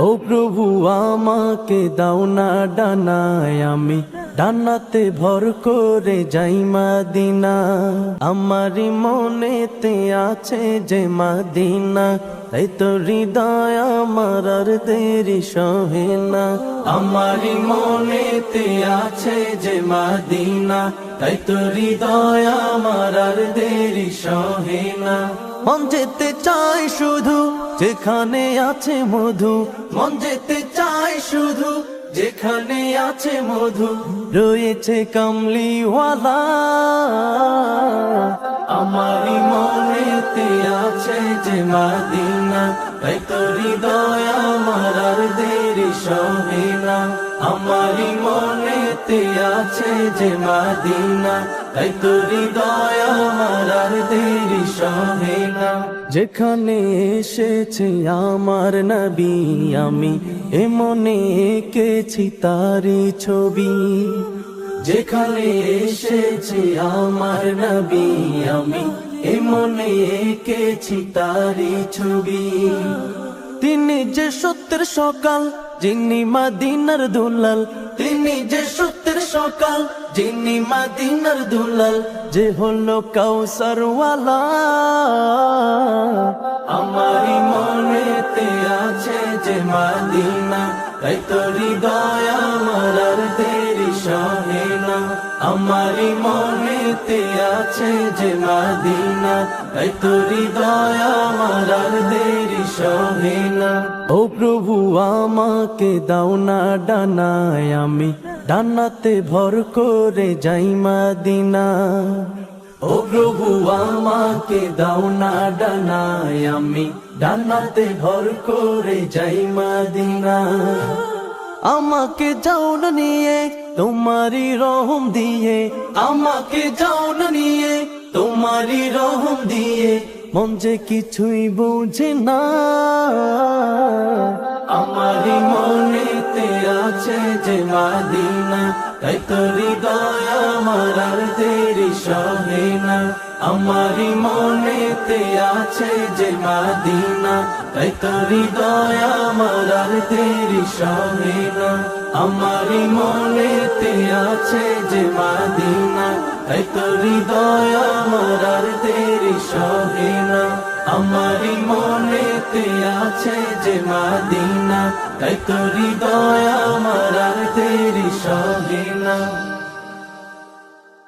ও প্রভু, আমাকে দাও না ডানায়। আমি ডানাতে ভর করে যাই মাদিনা। আমারি মনেতে আছে যে মাদিনা। তাই তো হৃদয় আমার আর দেরি সহে না। আমারি মনেতে আছে যে মাদিনা। তাই তো হৃদয় আমার আর দেরি সহে না। মন যেতে চাই শুধু, যেখানে আছে মধু। মন যেতে চাই শুধু, যেখানে আছে মধু। রয়েছে কামলিওয়ালা, আমারই মনেতে আছে যে মাদিনা। তাই তো হৃদয় আমার দেরি সহে না। আমারই মনেতে আছে যে মাদিনা। তাই তো হৃদয় আমার দেরি সহে যেখানে এসেছে আমার নবী, আমি এ মনে এঁকেছি তারি ছবি। যেখানে এসেছে আমার নবী, আমি এ মনে এঁকেছি তারি ছবি। তিনি যে সত্যের সকাল, যিনি মাদিনার দুলাল। তিনি যে সত্যের সকাল, যিনি মাদিনার দুলাল। যে হলো কাউসারওয়ালা। মাদিনা তাই তো হৃদয় আমার আর দেরি সহে না। আমারই মনেতে আছে যে মাদিনা, তাই তো হৃদয় আমার আর দেরি সহে না। ও প্রভু, আমাকে দাও না ডানায় আমি, ডানাতে ভর করে যাই মাদিনা। ও প্রভু, আমাকে দাও না ডানায় আমি ডানাতে ভর করে যাই মাদিনা। আমাকে যাও না নিয়ে তোমারি রহম দিয়ে, আমাকে যাও না নিয়ে তোমারি রহম দিয়ে, মন যে কিছুই বুঝে না। আমারই মনেতে আছে যে মাদিনা, তাই তো হৃদয় আমার দেরি সহে না। আমারই মনেতে আছে যে মাদিনা, তাই তো হৃদয় আমার আর দেরি সহে না। আমারই মনেতে আছে যে মাদিনা, তাই তো হৃদয় আমার আর দেরি সহে না। আমারই মনেতে আছে যে মাদিনা, তাই তো হৃদয়